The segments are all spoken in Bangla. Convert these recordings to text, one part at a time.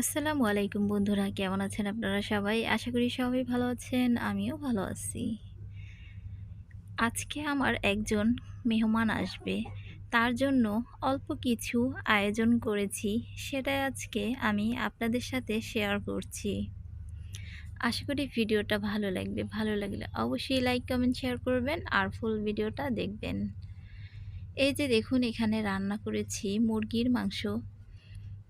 আসসালামু আলাইকুম বন্ধুরা, কেমন আছেন আপনারা সবাই? আশা করি সবাই ভালো আছেন, আমিও ভালো আছি। আজকে আমার একজন মেহমান আসবে, তার জন্য অল্প কিছু আয়োজন করেছি, সেটাই আজকে আমি আপনাদের সাথে শেয়ার করছি। আশা করি ভিডিওটা ভালো লাগবে, ভালো লাগলে অবশ্যই লাইক কমেন্ট শেয়ার করবেন আর ফুল ভিডিওটা দেখবেন। এই যে দেখুন, এখানে রান্না করেছি মুরগির মাংস।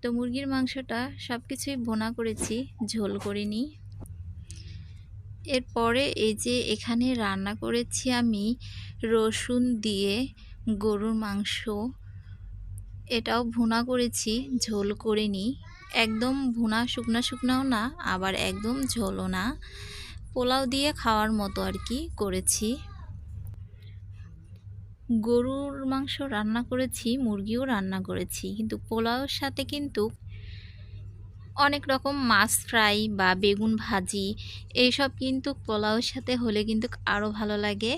তো মুরগির মাংসটা সব কিছুই বোনা করেছি, ঝোল করিনি। এরপরে এই যে এখানে রান্না করেছি আমি রসুন দিয়ে গরুর মাংস, এটাও ভুনা করেছি, ঝোল করিনি। একদম ভুনা শুকনা শুকনাও না, আবার একদম ঝোলও না। পোলাও দিয়ে খাওয়ার মতো আর কি করেছি। গরুর মাংস রান্না করেছি, মুরগিও রান্না করেছি। কিন্তু পোলাওর সাথে কিন্তু অনেক রকম মাছ ফ্রাই বা বেগুন ভাজি এইসব কিন্তু পোলাওর সাথে হলে কিন্তু আরও ভালো লাগে।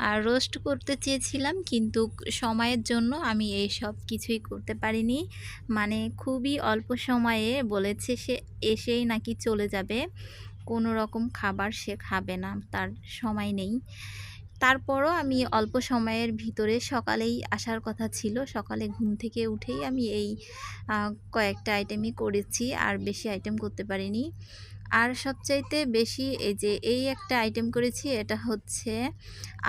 আর রোস্ট করতে চেয়েছিলাম কিন্তু সময়ের জন্য আমি এই সব কিছুই করতে পারিনি। মানে খুবই অল্প সময়ে বলেছে সে এসেই নাকি চলে যাবে। কোনো রকম খাবার সে খাবে না, তার সময় নেই। তারপরও আমি অল্প সময়ের ভিতরে সকালেই আসার কথা ছিল। সকালে ঘুম থেকে উঠেই আমি এই কয়েকটা আইটেমই করেছি, আর বেশি আইটেম করতে পারিনি। আর সবচাইতে বেশি এই যে, এই একটা আইটেম করেছি, এটা হচ্ছে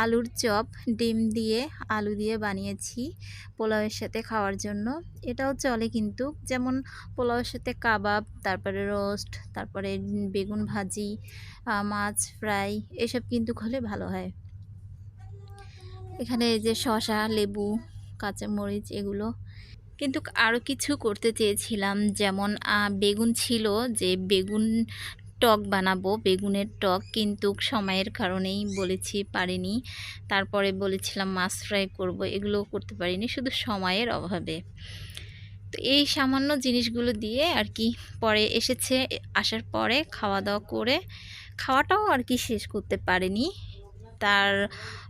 আলুর চপ, ডিম দিয়ে আলু দিয়ে বানিয়েছি পোলাওয়ের সাথে খাওয়ার জন্য। এটাও চলে কিন্তু, যেমন পোলাওয়ের সাথে কাবাব, তারপরে রোস্ট তারপরে বেগুন ভাজি মাছ ফ্রাই এসব কিন্তু হলে ভালো হয়। এখানে যে শশা লেবু, কাঁচামরিচ এগুলো। কিন্তু আরও কিছু করতে চেয়েছিলাম, যেমন বেগুন ছিল যে বেগুন টক বানাবো, বেগুনের টক কিন্তু সময়ের কারণেই বলেছি পারিনি। তারপরে বলেছিলাম মাছ ফ্রাই করব এগুলো করতে পারিনি, শুধু সময়ের অভাবে। তো এই সামান্য জিনিসগুলো দিয়ে আর কি, পরে এসেছে, আসার পরে খাওয়া দাওয়া করে, খাওয়াটাও আর কি শেষ করতে পারিনি। তার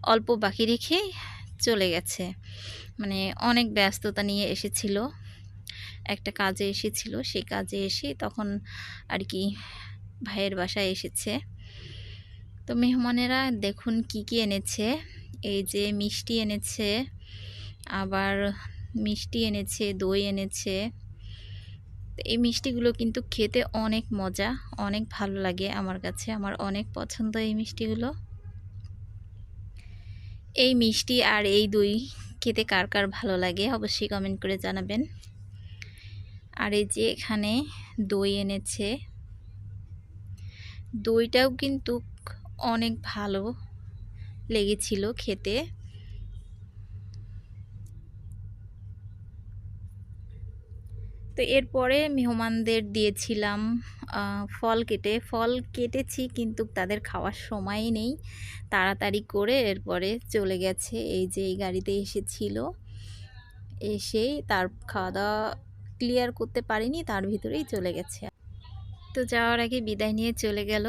অল্প বাকি রেখে চলে গেছে। মানে অনেক ব্যস্ততা নিয়ে এসেছিল। একটা কাজে এসেছিল। সেই কাজে এসে তখন আর কি ভাইয়ের বাসায় এসেছে। তো মেহমানেরা দেখুন কি কি এনেছে। এই যে মিষ্টি এনেছে, আবার মিষ্টি এনেছে, দই এনেছে। এই মিষ্টিগুলো কিন্তু খেতে অনেক মজা, অনেক ভালো লাগে আমার কাছে। আমার অনেক পছন্দ এই মিষ্টিগুলো। এই মিষ্টি আর এই দুই খেতে কার কার ভালো লাগে অবশ্যই কমেন্ট করে জানাবেন। আর এই যে এখানে দই এনেছে। দইটাও কিন্তু অনেক ভালো লেগেছিল খেতে। তো এরপরে মেহমানদের দিয়েছিলাম ফল কেটে। ফল কেটেছি কিন্তু তাদের খাওয়ার সময় নেই। তাড়াতাড়ি করে এরপরে চলে গেছে, এই যে এই গাড়িতে এসেছিল। এসেই তার খাওয়া দাওয়া ক্লিয়ার করতে পারিনি, তার ভিতরেই চলে গেছে। তো যাওয়ার আগে বিদায় নিয়ে চলে গেল।